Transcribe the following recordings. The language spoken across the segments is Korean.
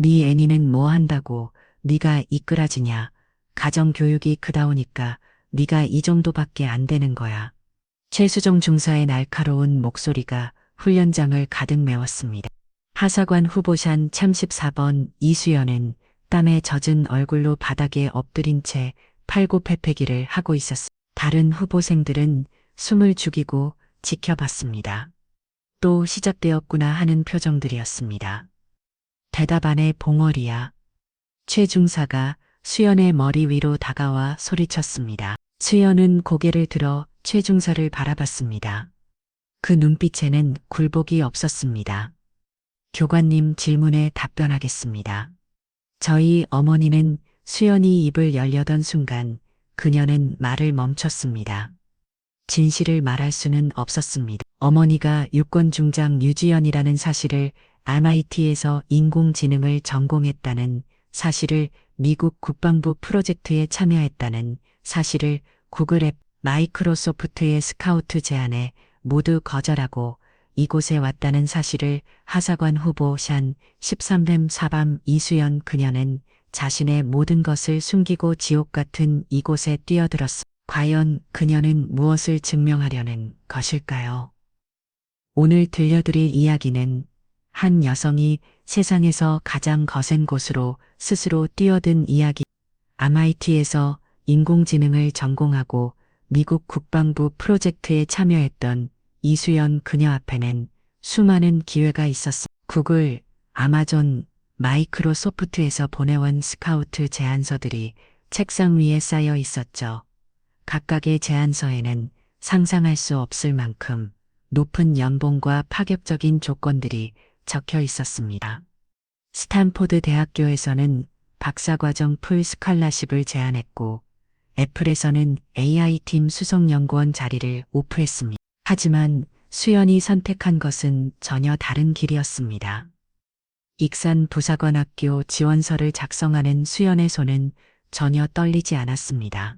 네 애니는 뭐 한다고 네가 이끌어지냐. 가정교육이 그다우니까 네가 이 정도밖에 안 되는 거야. 최수정 중사의 날카로운 목소리가 훈련장을 가득 메웠습니다. 하사관 후보샨 참 14번 이수연은 땀에 젖은 얼굴로 바닥에 엎드린 채 팔굽혀펴기를 하고 있었습니다. 다른 후보생들은 숨을 죽이고 지켜봤습니다. 또 시작되었구나 하는 표정들이었습니다. 대답 안에 봉어리야. 최중사가 수연의 머리 위로 다가와 소리쳤습니다. 수연은 고개를 들어 최중사를 바라봤습니다. 그 눈빛에는 굴복이 없었습니다. 교관님 질문에 답변하겠습니다. 저희 어머니는 수연이 입을 열려던 순간 그녀는 말을 멈췄습니다. 진실을 말할 수는 없었습니다. 어머니가 유권중장 유지연이라는 사실을 MIT에서 인공지능을 전공했다는 사실을 미국 국방부 프로젝트에 참여했다는 사실을 구글 앱 마이크로소프트의 스카우트 제안에 모두 거절하고 이곳에 왔다는 사실을 하사관 후보 샨 13렘 사밤 이수연 그녀는 자신의 모든 것을 숨기고 지옥 같은 이곳에 뛰어들었어. 과연 그녀는 무엇을 증명하려는 것일까요? 오늘 들려드릴 이야기는 한 여성이 세상에서 가장 거센 곳으로 스스로 뛰어든 이야기. MIT에서 인공지능을 전공하고 미국 국방부 프로젝트에 참여했던 이수연 그녀 앞에는 수많은 기회가 있었어. 구글, 아마존, 마이크로소프트에서 보내온 스카우트 제안서들이 책상 위에 쌓여 있었죠. 각각의 제안서에는 상상할 수 없을 만큼 높은 연봉과 파격적인 조건들이 적혀 있었습니다. 스탄포드 대학교에서는 박사과정 풀 스칼라십을 제안했고 애플에서는 AI팀 수석연구원 자리를 오프했습니다. 하지만 수연이 선택한 것은 전혀 다른 길이었습니다. 익산 부사관학교 지원서를 작성하는 수연의 손은 전혀 떨리지 않았습니다.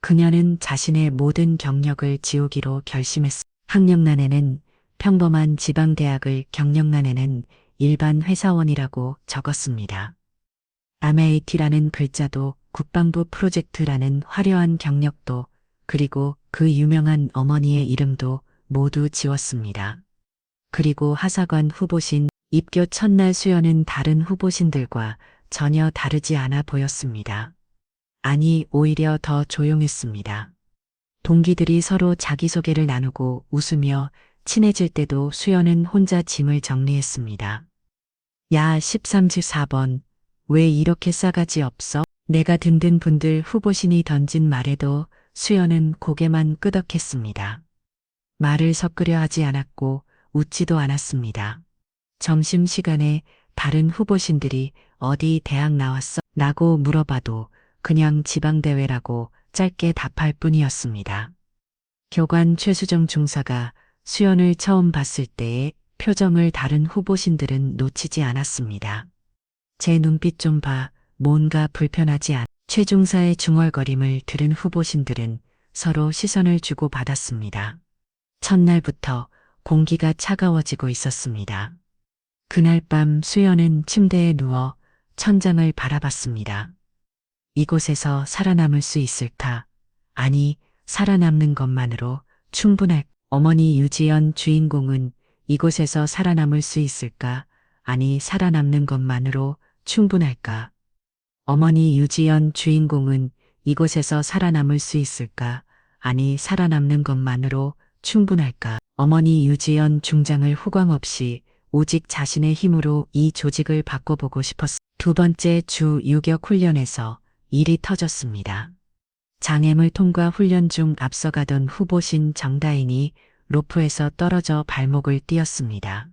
그녀는 자신의 모든 경력을 지우기로 결심했습니다. 학력란에는 평범한 지방대학을 경력란에는 일반 회사원이라고 적었습니다. 아메이티라는 글자도 국방부 프로젝트라는 화려한 경력도 그리고 그 유명한 어머니의 이름도 모두 지웠습니다. 그리고 하사관 후보신 입교 첫날 수연은 다른 후보신들과 전혀 다르지 않아 보였습니다. 아니, 오히려 더 조용했습니다. 동기들이 서로 자기소개를 나누고 웃으며 친해질 때도 수연은 혼자 짐을 정리했습니다. 야, 13-4번. 왜 이렇게 싸가지 없어? 내가 든든 분들 후보신이 던진 말에도 수연은 고개만 끄덕했습니다. 말을 섞으려 하지 않았고 웃지도 않았습니다. 점심시간에 다른 후보신들이 어디 대학 나왔어? 라고 물어봐도 그냥 지방대회라고 짧게 답할 뿐이었습니다. 교관 최수정 중사가 수연을 처음 봤을 때의 표정을 다른 후보신들은 놓치지 않았습니다. 제 눈빛 좀 봐, 뭔가 불편하지 않. 최중사의 중얼거림을 들은 후보신들은 서로 시선을 주고 받았습니다. 첫날부터 공기가 차가워지고 있었습니다. 그날 밤 수연은 침대에 누워 천장을 바라봤습니다. 이곳에서 살아남을 수 있을까? 아니, 살아남는 것만으로 충분할. 어머니 유지연 주인공은 이곳에서 살아남을 수 있을까? 아니, 살아남는 것만으로 충분할까? 어머니 유지연 주인공은 이곳에서 살아남을 수 있을까? 아니, 살아남는 것만으로 충분할까? 어머니 유지연 중장을 후광 없이 오직 자신의 힘으로 이 조직을 바꿔보고 싶었. 두 번째 주 유격 훈련에서 일이 터졌습니다. 장애물 통과 훈련 중 앞서가던 후보신 정다인이 로프에서 떨어져 발목을 띄었습니다.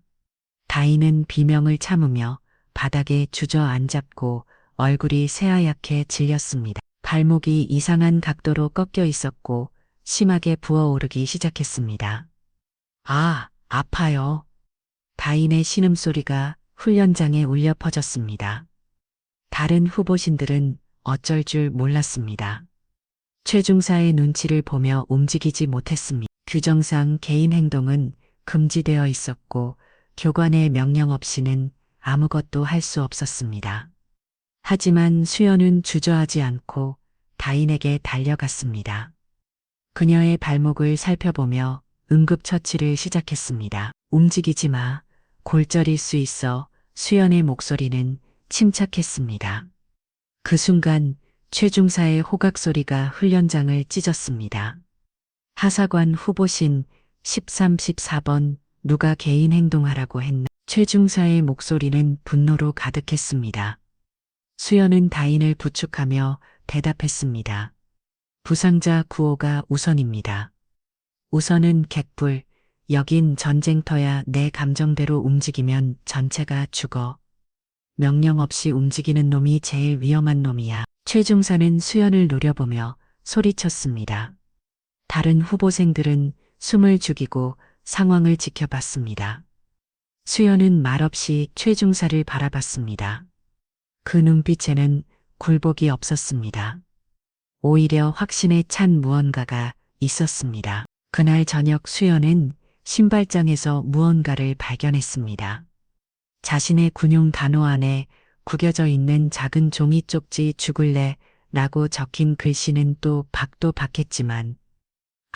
다인은 비명을 참으며 바닥에 주저앉았고 얼굴이 새하얗게 질렸습니다. 발목이 이상한 각도로 꺾여 있었고 심하게 부어오르기 시작했습니다. 아, 아파요. 다인의 신음소리가 훈련장에 울려 퍼졌습니다. 다른 후보신들은 어쩔 줄 몰랐습니다. 최중사의 눈치를 보며 움직이지 못했습니다. 규정상 개인 행동은 금지되어 있었고 교관의 명령 없이는 아무것도 할 수 없었습니다. 하지만 수연은 주저하지 않고 다인에게 달려갔습니다. 그녀의 발목을 살펴보며 응급처치를 시작했습니다. 움직이지 마. 골절일 수 있어 수연의 목소리는 침착했습니다. 그 순간 최중사의 호각 소리가 훈련장을 찢었습니다. 하사관 후보신 13, 14번 누가 개인 행동하라고 했나? 최중사의 목소리는 분노로 가득했습니다. 수연은 다인을 부축하며 대답했습니다. 부상자 구호가 우선입니다. 우선은 객불, 여긴 전쟁터야 내 감정대로 움직이면 전체가 죽어. 명령 없이 움직이는 놈이 제일 위험한 놈이야. 최중사는 수연을 노려보며 소리쳤습니다. 다른 후보생들은 숨을 죽이고 상황을 지켜봤습니다. 수연은 말없이 최중사를 바라봤습니다. 그 눈빛에는 굴복이 없었습니다. 오히려 확신에 찬 무언가가 있었습니다. 그날 저녁 수연은 신발장에서 무언가를 발견했습니다. 자신의 군용 단호 안에 구겨져 있는 작은 종이 쪽지 죽을래 라고 적힌 글씨는 또 박도 박했지만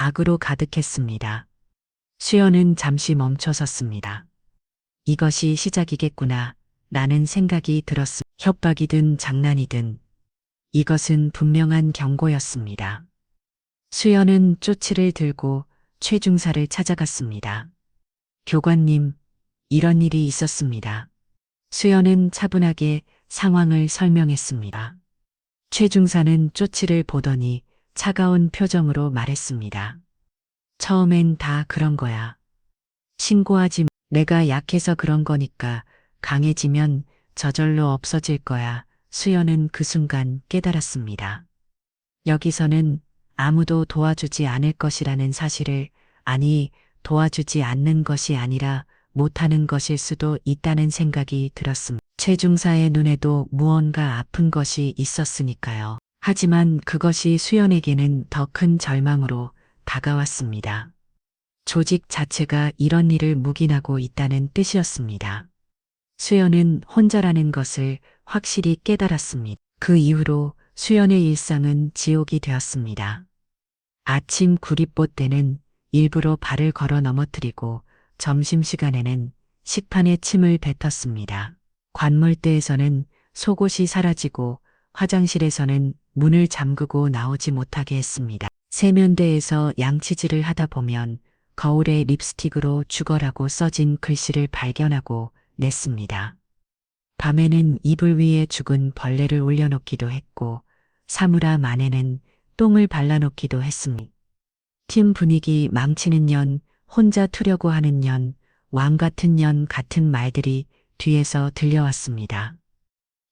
악으로 가득했습니다. 수연은 잠시 멈춰섰습니다. 이것이 시작이겠구나 라는 생각이 들었습니다. 협박이든 장난이든 이것은 분명한 경고였습니다. 수연은 쪼치를 들고 최중사를 찾아갔습니다. 교관님, 이런 일이 있었습니다. 수연은 차분하게 상황을 설명했습니다. 최중사는 쪼치를 보더니 차가운 표정으로 말했습니다. 처음엔 다 그런 거야. 신고하지 마. 내가 약해서 그런 거니까 강해지면 저절로 없어질 거야. 수연은 그 순간 깨달았습니다. 여기서는 아무도 도와주지 않을 것이라는 사실을 아니 도와주지 않는 것이 아니라 못하는 것일 수도 있다는 생각이 들었습니다. 최중사의 눈에도 무언가 아픈 것이 있었으니까요. 하지만 그것이 수연에게는 더 큰 절망으로 다가왔습니다. 조직 자체가 이런 일을 묵인하고 있다는 뜻이었습니다. 수연은 혼자라는 것을 확실히 깨달았습니다. 그 이후로 수연의 일상은 지옥이 되었습니다. 아침 구릿보 때는 일부러 발을 걸어 넘어뜨리고 점심시간에는 식판에 침을 뱉었습니다. 관물대에서는 속옷이 사라지고 화장실에서는 문을 잠그고 나오지 못하게 했습니다. 세면대에서 양치질을 하다 보면 거울에 립스틱으로 죽어라고 써진 글씨를 발견하고 냈습니다. 밤에는 이불 위에 죽은 벌레를 올려놓기도 했고 사물함 안에는 똥을 발라놓기도 했습니다. 팀 분위기 망치는 년, 혼자 투려고 하는 년, 왕 같은 년 같은 말들이 뒤에서 들려왔습니다.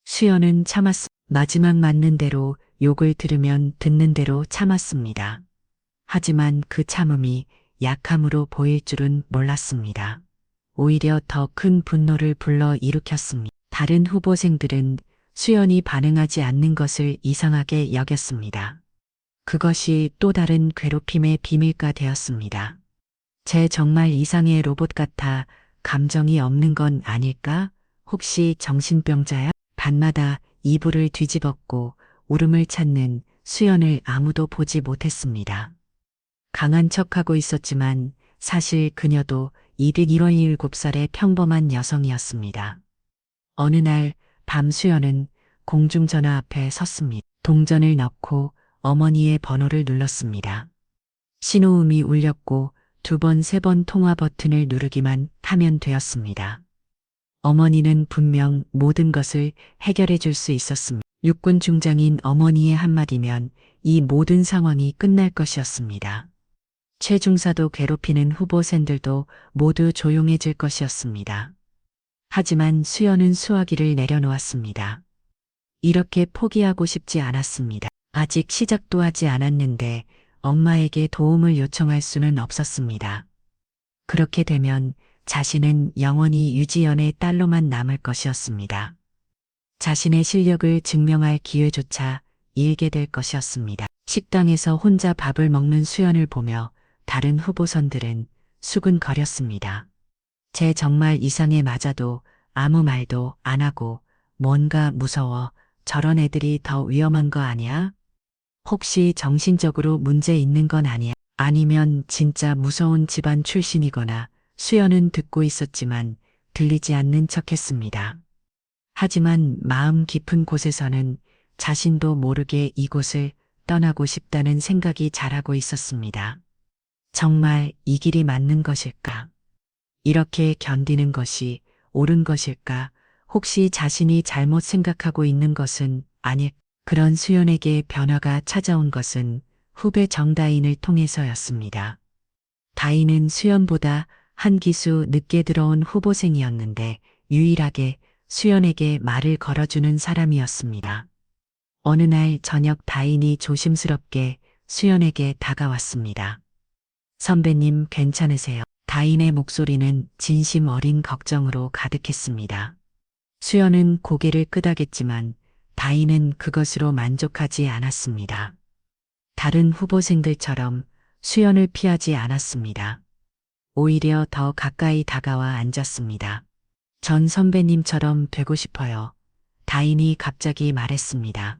수연은 참았, 마지막 맞는 대로 욕을 들으면 듣는 대로 참았습니다. 하지만 그 참음이 약함으로 보일 줄은 몰랐습니다. 오히려 더 큰 분노를 불러 일으켰습니다. 다른 후보생들은 수연이 반응하지 않는 것을 이상하게 여겼습니다. 그것이 또 다른 괴롭힘의 비밀가 되었습니다. 제 정말 이상의 로봇 같아 감정이 없는 건 아닐까? 혹시 정신병자야? 밤마다 이불을 뒤집었고 울음을 찾는 수연을 아무도 보지 못했습니다. 강한 척하고 있었지만 사실 그녀도 277살의 평범한 여성이었습니다. 어느 날 밤 수연은 공중전화 앞에 섰습니다. 동전을 넣고 어머니의 번호를 눌렀습니다. 신호음이 울렸고 두 번, 세 번 통화 버튼을 누르기만 하면 되었습니다. 어머니는 분명 모든 것을 해결해 줄 수 있었습니다. 육군 중장인 어머니의 한마디면 이 모든 상황이 끝날 것이었습니다. 최중사도 괴롭히는 후보생들도 모두 조용해질 것이었습니다. 하지만 수연은 수화기를 내려놓았습니다. 이렇게 포기하고 싶지 않았습니다. 아직 시작도 하지 않았는데 엄마에게 도움을 요청할 수는 없었습니다. 그렇게 되면 자신은 영원히 유지연의 딸로만 남을 것이었습니다. 자신의 실력을 증명할 기회조차 잃게 될 것이었습니다. 식당에서 혼자 밥을 먹는 수연을 보며 다른 후보선들은 수근거렸습니다. 제 정말 이상에 맞아도 아무 말도 안 하고 뭔가 무서워 저런 애들이 더 위험한 거 아니야? 혹시 정신적으로 문제 있는 건 아니야? 아니면 진짜 무서운 집안 출신이거나 수연은 듣고 있었지만 들리지 않는 척 했습니다. 하지만 마음 깊은 곳에서는 자신도 모르게 이곳을 떠나고 싶다는 생각이 자라고 있었습니다. 정말 이 길이 맞는 것일까? 이렇게 견디는 것이 옳은 것일까? 혹시 자신이 잘못 생각하고 있는 것은 아닐 그런 수연에게 변화가 찾아온 것은 후배 정다인을 통해서였습니다. 다인은 수연보다 한 기수 늦게 들어온 후보생이었는데 유일하게 수연에게 말을 걸어주는 사람이었습니다. 어느 날 저녁 다인이 조심스럽게 수연에게 다가왔습니다. 선배님 괜찮으세요? 다인의 목소리는 진심 어린 걱정으로 가득했습니다. 수연은 고개를 끄덕였지만 다인은 그것으로 만족하지 않았습니다. 다른 후보생들처럼 수연을 피하지 않았습니다. 오히려 더 가까이 다가와 앉았습니다. 전 선배님처럼 되고 싶어요. 다인이 갑자기 말했습니다.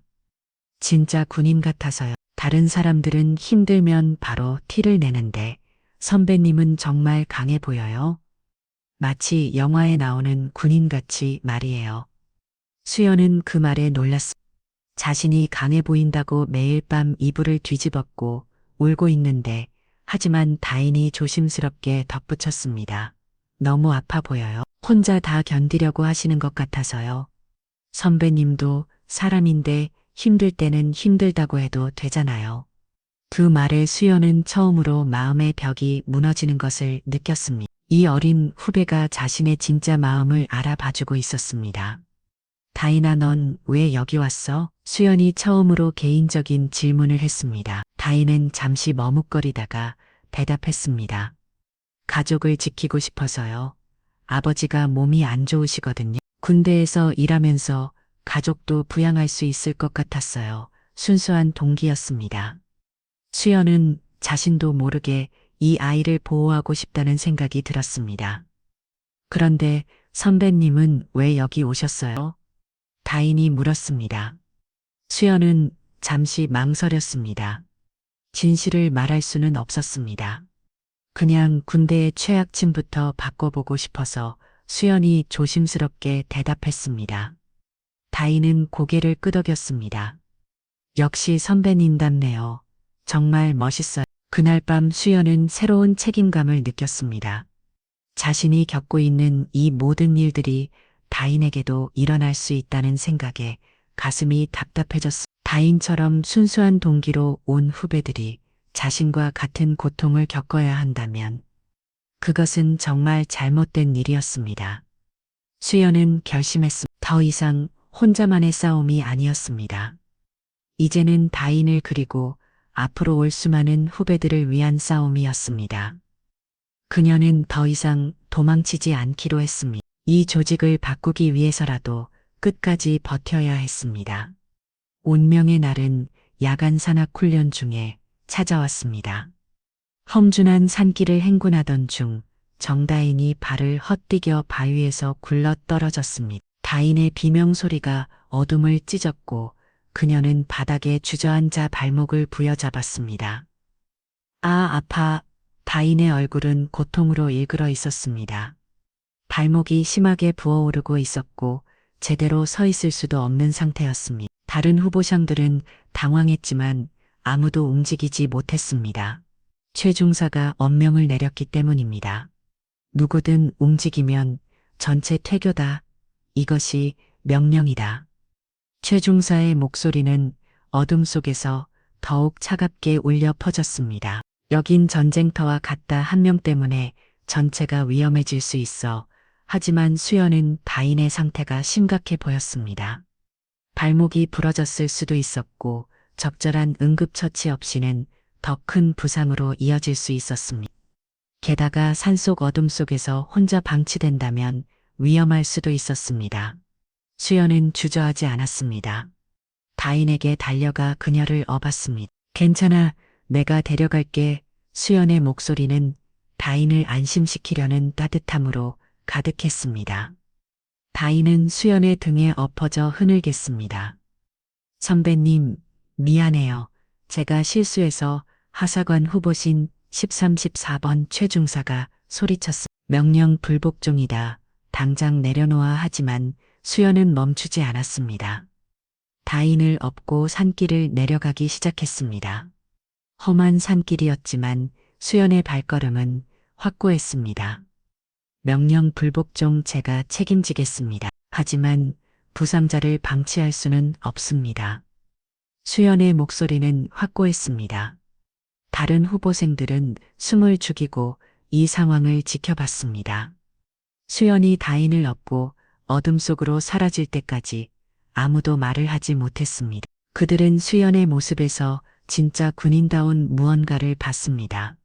진짜 군인 같아서요. 다른 사람들은 힘들면 바로 티를 내는데 선배님은 정말 강해 보여요. 마치 영화에 나오는 군인같이 말이에요. 수연은 그 말에 놀랐습니다. 자신이 강해 보인다고 매일 밤 이불을 뒤집었고 울고 있는데 하지만 다인이 조심스럽게 덧붙였습니다. 너무 아파 보여요. 혼자 다 견디려고 하시는 것 같아서요. 선배님도 사람인데 힘들 때는 힘들다고 해도 되잖아요. 그 말에 수연은 처음으로 마음의 벽이 무너지는 것을 느꼈습니다. 이 어린 후배가 자신의 진짜 마음을 알아봐주고 있었습니다. 다인아 넌왜 여기 왔어? 수연이 처음으로 개인적인 질문을 했습니다. 다인은 잠시 머뭇거리다가 대답했습니다. 가족을 지키고 싶어서요. 아버지가 몸이 안 좋으시거든요. 군대에서 일하면서 가족도 부양할 수 있을 것 같았어요. 순수한 동기였습니다. 수연은 자신도 모르게 이 아이를 보호하고 싶다는 생각이 들었습니다. 그런데 선배님은 왜 여기 오셨어요? 다인이 물었습니다. 수연은 잠시 망설였습니다. 진실을 말할 수는 없었습니다. 그냥 군대의 최악침부터 바꿔보고 싶어서 수연이 조심스럽게 대답했습니다. 다인은 고개를 끄덕였습니다. 역시 선배님답네요. 정말 멋있어요. 그날 밤 수연은 새로운 책임감을 느꼈습니다. 자신이 겪고 있는 이 모든 일들이 다인에게도 일어날 수 있다는 생각에 가슴이 답답해졌습니다. 다인처럼 순수한 동기로 온 후배들이 자신과 같은 고통을 겪어야 한다면 그것은 정말 잘못된 일이었습니다. 수연은 결심했습니다. 더 이상 혼자만의 싸움이 아니었습니다. 이제는 다인을 그리고 앞으로 올 수많은 후배들을 위한 싸움이었습니다. 그녀는 더 이상 도망치지 않기로 했습니다. 이 조직을 바꾸기 위해서라도 끝까지 버텨야 했습니다. 운명의 날은 야간 산악 훈련 중에 찾아왔습니다. 험준한 산길을 행군하던 중 정다인이 발을 헛디뎌 바위에서 굴러 떨어졌습니다. 다인의 비명 소리가 어둠을 찢었고 그녀는 바닥에 주저앉아 발목을 부여잡았습니다. 아, 아파. 다인의 얼굴은 고통으로 일그러 있었습니다. 발목이 심하게 부어오르고 있었고 제대로 서 있을 수도 없는 상태였습니다. 다른 후보상들은 당황했지만 아무도 움직이지 못했습니다. 최중사가 엄명을 내렸기 때문입니다. 누구든 움직이면 전체 퇴교다. 이것이 명령이다. 최중사의 목소리는 어둠 속에서 더욱 차갑게 울려 퍼졌습니다. 여긴 전쟁터와 같다 한 명 때문에 전체가 위험해질 수 있어. 하지만 수연은 다인의 상태가 심각해 보였습니다. 발목이 부러졌을 수도 있었고 적절한 응급처치 없이는 더 큰 부상으로 이어질 수 있었습니다. 게다가 산속 어둠 속에서 혼자 방치된다면 위험할 수도 있었습니다. 수연은 주저하지 않았습니다. 다인에게 달려가 그녀를 업었습니다. 괜찮아, 내가 데려갈게. 수연의 목소리는 다인을 안심시키려는 따뜻함으로 가득했습니다. 다인은 수연의 등에 엎어져 흐늘겠습니다. 선배님, 미안해요. 제가 실수해서 하사관 후보신 13, 14번 최중사가 소리쳤습니다. 명령 불복종이다. 당장 내려놓아 하지만 수연은 멈추지 않았습니다. 다인을 업고 산길을 내려가기 시작했습니다. 험한 산길이었지만 수연의 발걸음은 확고했습니다. 명령 불복종 제가 책임지겠습니다. 하지만 부상자를 방치할 수는 없습니다. 수연의 목소리는 확고했습니다. 다른 후보생들은 숨을 죽이고 이 상황을 지켜봤습니다. 수연이 다인을 업고 어둠 속으로 사라질 때까지 아무도 말을 하지 못했습니다. 그들은 수연의 모습에서 진짜 군인다운 무언가를 봤습니다.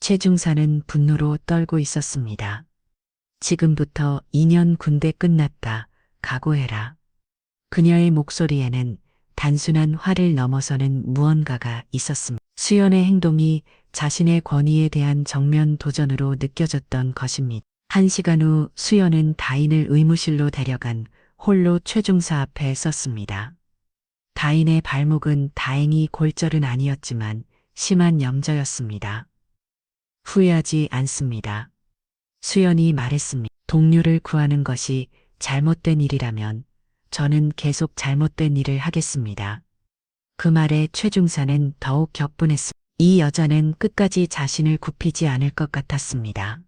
최중사는 분노로 떨고 있었습니다. 지금부터 2년 군대 끝났다. 각오해라. 그녀의 목소리에는 단순한 화를 넘어서는 무언가가 있었습니다. 수연의 행동이 자신의 권위에 대한 정면 도전으로 느껴졌던 것입니다. 한 시간 후 수연은 다인을 의무실로 데려간 홀로 최중사 앞에 섰습니다. 다인의 발목은 다행히 골절은 아니었지만 심한 염저였습니다. 후회하지 않습니다. 수연이 말했습니다. 동료를 구하는 것이 잘못된 일이라면 저는 계속 잘못된 일을 하겠습니다. 그 말에 최중사는 더욱 격분했습니다. 이 여자는 끝까지 자신을 굽히지 않을 것 같았습니다.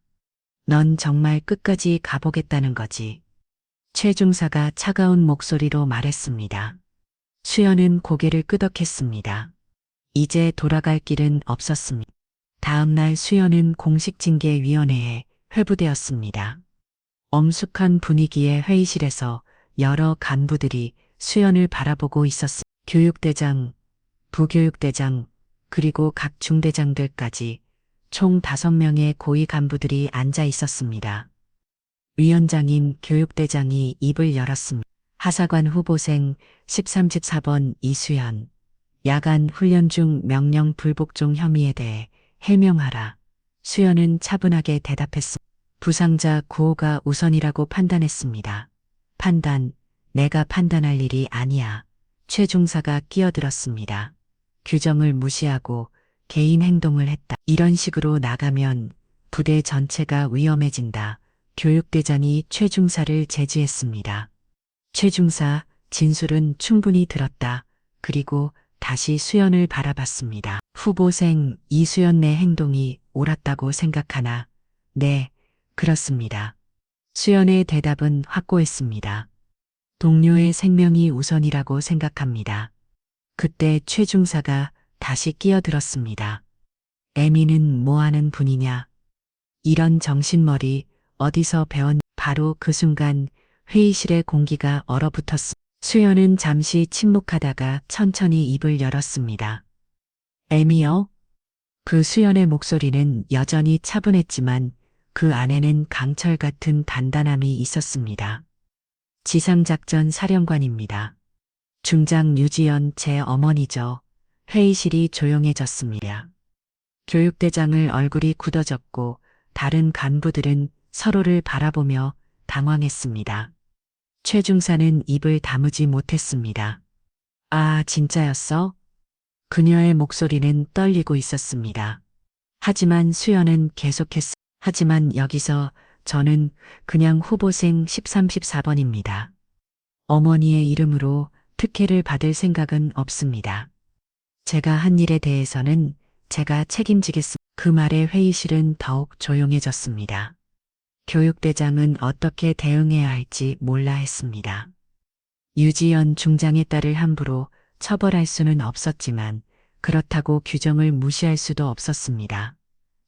넌 정말 끝까지 가보겠다는 거지. 최중사가 차가운 목소리로 말했습니다. 수연은 고개를 끄덕했습니다. 이제 돌아갈 길은 없었습니다. 다음 날 수연은 공식 징계위원회에 회부되었습니다. 엄숙한 분위기의 회의실에서 여러 간부들이 수연을 바라보고 있었습니다. 교육대장, 부교육대장, 그리고 각 중대장들까지 총 5명의 고위 간부들이 앉아 있었습니다. 위원장인 교육대장이 입을 열었습니다. 하사관 후보생 13, 14번 이수연, 야간 훈련 중 명령 불복종 혐의에 대해 해명하라. 수연은 차분하게 대답했습니다. 부상자 구호가 우선이라고 판단했습니다. 판단, 내가 판단할 일이 아니야. 최중사가 끼어들었습니다. 규정을 무시하고 개인 행동을 했다. 이런 식으로 나가면 부대 전체가 위험해진다. 교육대장이 최중사를 제지했습니다. 최중사, 진술은 충분히 들었다. 그리고 다시 수연을 바라봤습니다. 후보생 이수연의 행동이 옳았다고 생각하나? 네, 그렇습니다. 수연의 대답은 확고했습니다. 동료의 생명이 우선이라고 생각합니다. 그때 최중사가 다시 끼어들었습니다. 에미는 뭐하는 분이냐? 이런 정신머리 어디서 배웠? 바로 그 순간 회의실의 공기가 얼어붙었습니다. 수연은 잠시 침묵하다가 천천히 입을 열었습니다. 에미요? 그 수연의 목소리는 여전히 차분했지만 그 안에는 강철 같은 단단함이 있었습니다. 지상작전 사령관입니다. 중장 유지연 제 어머니죠. 회의실이 조용해졌습니다. 교육대장을 얼굴이 굳어졌고 다른 간부들은 서로를 바라보며 당황했습니다. 최중사는 입을 다무지 못했습니다. 아, 진짜였어? 그녀의 목소리는 떨리고 있었습니다. 하지만 수연은 계속했, 하지만 여기서 저는 그냥 후보생 13, 14번입니다. 어머니의 이름으로 특혜를 받을 생각은 없습니다. 제가 한 일에 대해서는 제가 책임지겠습니다. 그 말에 회의실은 더욱 조용해졌습니다. 교육대장은 어떻게 대응해야 할지 몰라 했습니다. 유지연 중장의 딸을 함부로 처벌할 수는 없었지만 그렇다고 규정을 무시할 수도 없었습니다.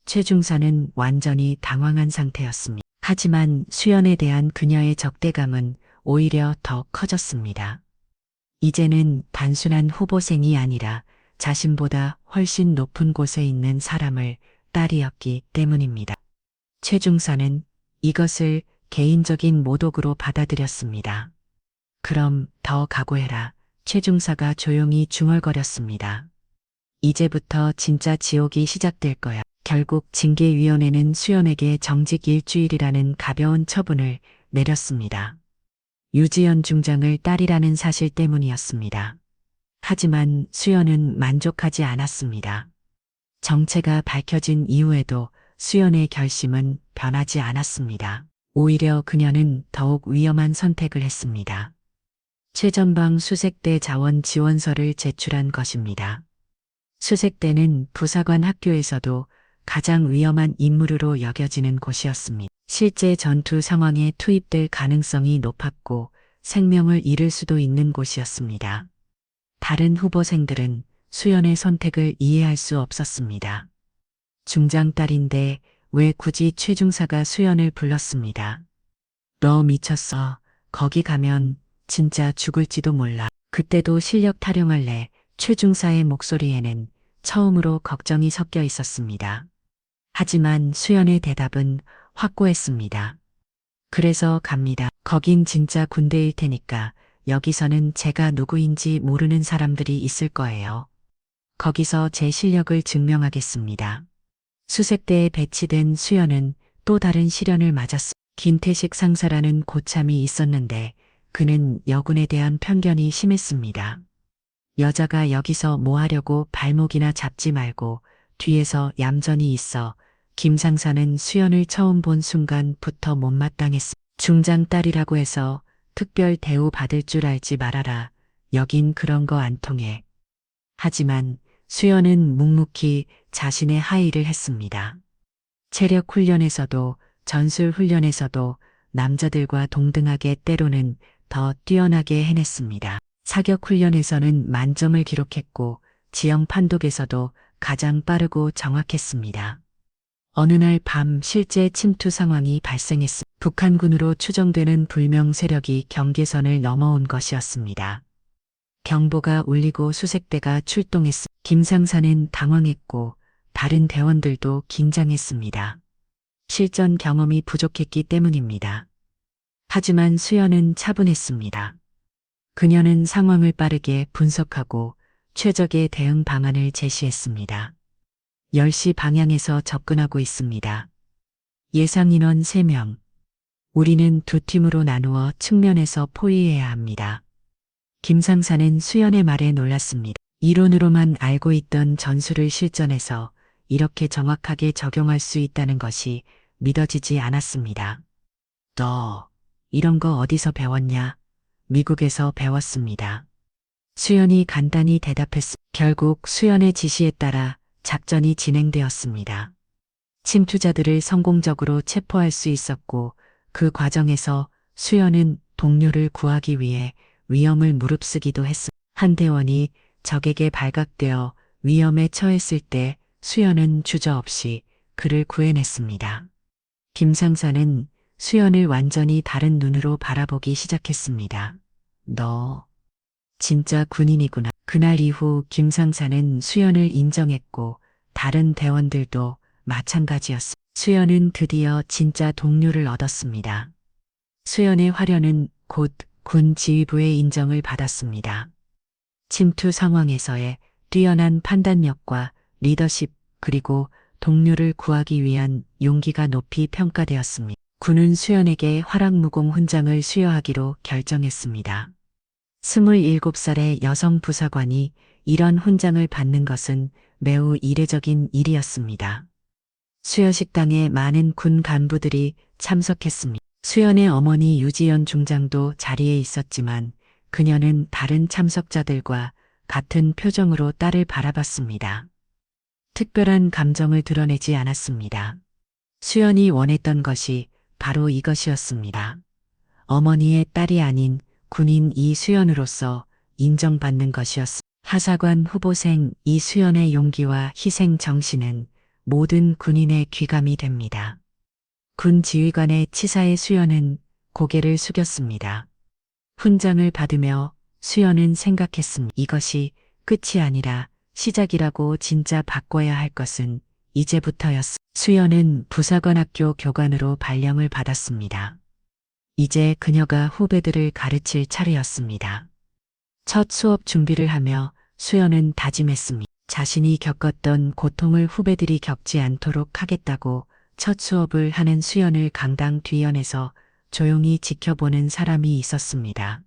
최중사는 완전히 당황한 상태였습니다. 하지만 수연에 대한 그녀의 적대감은 오히려 더 커졌습니다. 이제는 단순한 후보생이 아니라 자신보다 훨씬 높은 곳에 있는 사람을 딸이었기 때문입니다. 최중사는 이것을 개인적인 모독으로 받아들였습니다. 그럼 더 각오해라. 최중사가 조용히 중얼거렸습니다. 이제부터 진짜 지옥이 시작될 거야. 결국 징계위원회는 수연에게 정직 일주일이라는 가벼운 처분을 내렸습니다. 유지연 중장을 딸이라는 사실 때문이었습니다. 하지만 수연은 만족하지 않았습니다. 정체가 밝혀진 이후에도 수연의 결심은 변하지 않았습니다. 오히려 그녀는 더욱 위험한 선택을 했습니다. 최전방 수색대 자원 지원서를 제출한 것입니다. 수색대는 부사관 학교에서도 가장 위험한 임무로 여겨지는 곳이었습니다. 실제 전투 상황에 투입될 가능성이 높았고 생명을 잃을 수도 있는 곳이었습니다. 다른 후보생들은 수연의 선택을 이해할 수 없었습니다. 중장 딸인데 왜 굳이 최중사가 수연을 불렀습니다. 너 미쳤어. 거기 가면 진짜 죽을지도 몰라. 그때도 실력 타령할래. 최중사의 목소리에는 처음으로 걱정이 섞여 있었습니다. 하지만 수연의 대답은 확고했습니다. 그래서 갑니다. 거긴 진짜 군대일 테니까 여기서는 제가 누구인지 모르는 사람들이 있을 거예요. 거기서 제 실력을 증명하겠습니다. 수색대에 배치된 수연은 또 다른 시련을 맞았습니다. 김태식 상사라는 고참이 있었는데 그는 여군에 대한 편견이 심했습니다. 여자가 여기서 뭐 하려고 발목이나 잡지 말고 뒤에서 얌전히 있어 김 상사는 수연을 처음 본 순간부터 못마땅했습니다. 중장 딸이라고 해서 특별 대우 받을 줄 알지 말아라. 여긴 그런 거 안 통해. 하지만 수연은 묵묵히 자신의 하의를 했습니다. 체력 훈련에서도 전술 훈련에서도 남자들과 동등하게 때로는 더 뛰어나게 해냈습니다. 사격 훈련에서는 만점을 기록했고 지형 판독에서도 가장 빠르고 정확했습니다. 어느 날 밤 실제 침투 상황이 발생했습니다. 북한군으로 추정되는 불명 세력이 경계선을 넘어온 것이었습니다. 경보가 울리고 수색대가 출동했습니다. 김상사는 당황했고 다른 대원들도 긴장했습니다. 실전 경험이 부족했기 때문입니다. 하지만 수연은 차분했습니다. 그녀는 상황을 빠르게 분석하고 최적의 대응 방안을 제시했습니다. 10시 방향에서 접근하고 있습니다. 예상 인원 3명. 우리는 두 팀으로 나누어 측면에서 포위해야 합니다. 김상사는 수연의 말에 놀랐습니다. 이론으로만 알고 있던 전술을 실전에서 이렇게 정확하게 적용할 수 있다는 것이 믿어지지 않았습니다. 너, 이런 거 어디서 배웠냐? 미국에서 배웠습니다. 수연이 간단히 대답했습니다. 결국 수연의 지시에 따라 작전이 진행되었습니다. 침투자들을 성공적으로 체포할 수 있었고 그 과정에서 수연은 동료를 구하기 위해 위험을 무릅쓰기도 했습니다. 한 대원이 적에게 발각되어 위험에 처했을 때 수연은 주저없이 그를 구해냈습니다. 김상사는 수연을 완전히 다른 눈으로 바라보기 시작했습니다. 너 진짜 군인이구나. 그날 이후 김상사는 수연을 인정했고 다른 대원들도 마찬가지였습니다. 수연은 드디어 진짜 동료를 얻었습니다. 수연의 화려는 곧 군 지휘부의 인정을 받았습니다. 침투 상황에서의 뛰어난 판단력과 리더십 그리고 동료를 구하기 위한 용기가 높이 평가되었습니다. 군은 수연에게 화랑무공 훈장을 수여하기로 결정했습니다. 27살의 여성 부사관이 이런 훈장을 받는 것은 매우 이례적인 일이었습니다. 수여식당에 많은 군 간부들이 참석했습니다. 수연의 어머니 유지연 중장도 자리에 있었지만 그녀는 다른 참석자들과 같은 표정으로 딸을 바라봤습니다. 특별한 감정을 드러내지 않았습니다. 수연이 원했던 것이 바로 이것이었습니다. 어머니의 딸이 아닌 군인 이수연으로서 인정받는 것이었습니다. 하사관 후보생 이수연의 용기와 희생 정신은 모든 군인의 귀감이 됩니다. 군 지휘관의 치사의 수연은 고개를 숙였습니다. 훈장을 받으며 수연은 생각했습니다. 이것이 끝이 아니라 시작이라고 진짜 바꿔야 할 것은 이제부터였습니다. 수연은 부사관학교 교관으로 발령을 받았습니다. 이제 그녀가 후배들을 가르칠 차례였습니다. 첫 수업 준비를 하며 수연은 다짐했습니다. 자신이 겪었던 고통을 후배들이 겪지 않도록 하겠다고 첫 수업을 하는 수연을 강당 뒤연에서 조용히 지켜보는 사람이 있었습니다.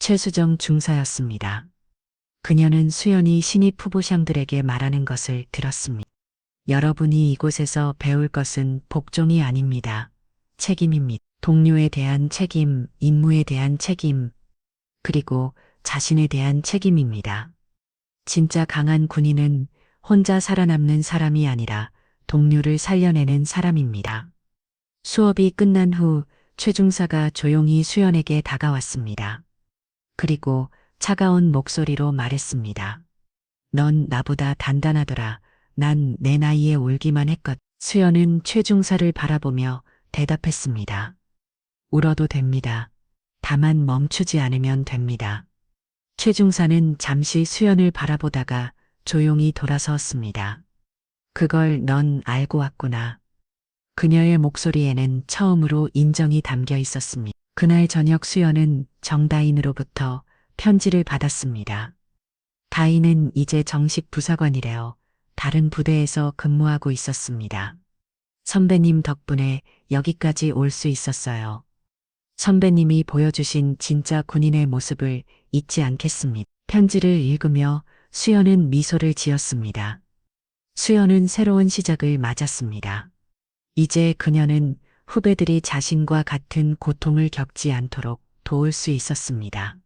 최수정 중사였습니다. 그녀는 수연이 신입 후보상들에게 말하는 것을 들었습니다. 여러분이 이곳에서 배울 것은 복종이 아닙니다. 책임입니다. 동료에 대한 책임, 임무에 대한 책임, 그리고 자신에 대한 책임입니다. 진짜 강한 군인은 혼자 살아남는 사람이 아니라 동료를 살려내는 사람입니다. 수업이 끝난 후 최중사가 조용히 수연에게 다가왔습니다. 그리고 차가운 목소리로 말했습니다. 넌 나보다 단단하더라. 난 내 나이에 울기만 했것. 수연은 최중사를 바라보며 대답했습니다. 울어도 됩니다. 다만 멈추지 않으면 됩니다. 최중사는 잠시 수연을 바라보다가 조용히 돌아섰습니다. 그걸 넌 알고 왔구나. 그녀의 목소리에는 처음으로 인정이 담겨 있었습니다. 그날 저녁 수연은 정다인으로부터 편지를 받았습니다. 다인은 이제 정식 부사관이래요. 다른 부대에서 근무하고 있었습니다. 선배님 덕분에 여기까지 올 수 있었어요. 선배님이 보여주신 진짜 군인의 모습을 잊지 않겠습니다. 편지를 읽으며 수연은 미소를 지었습니다. 수연은 새로운 시작을 맞았습니다. 이제 그녀는 후배들이 자신과 같은 고통을 겪지 않도록 도울 수 있었습니다.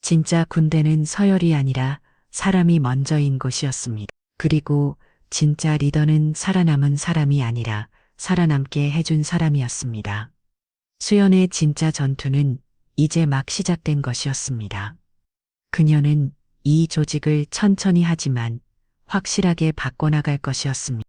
진짜 군대는 서열이 아니라 사람이 먼저인 곳이었습니다. 그리고 진짜 리더는 살아남은 사람이 아니라 살아남게 해준 사람이었습니다. 수연의 진짜 전투는 이제 막 시작된 것이었습니다. 그녀는 이 조직을 천천히 하지만 확실하게 바꿔나갈 것이었습니다.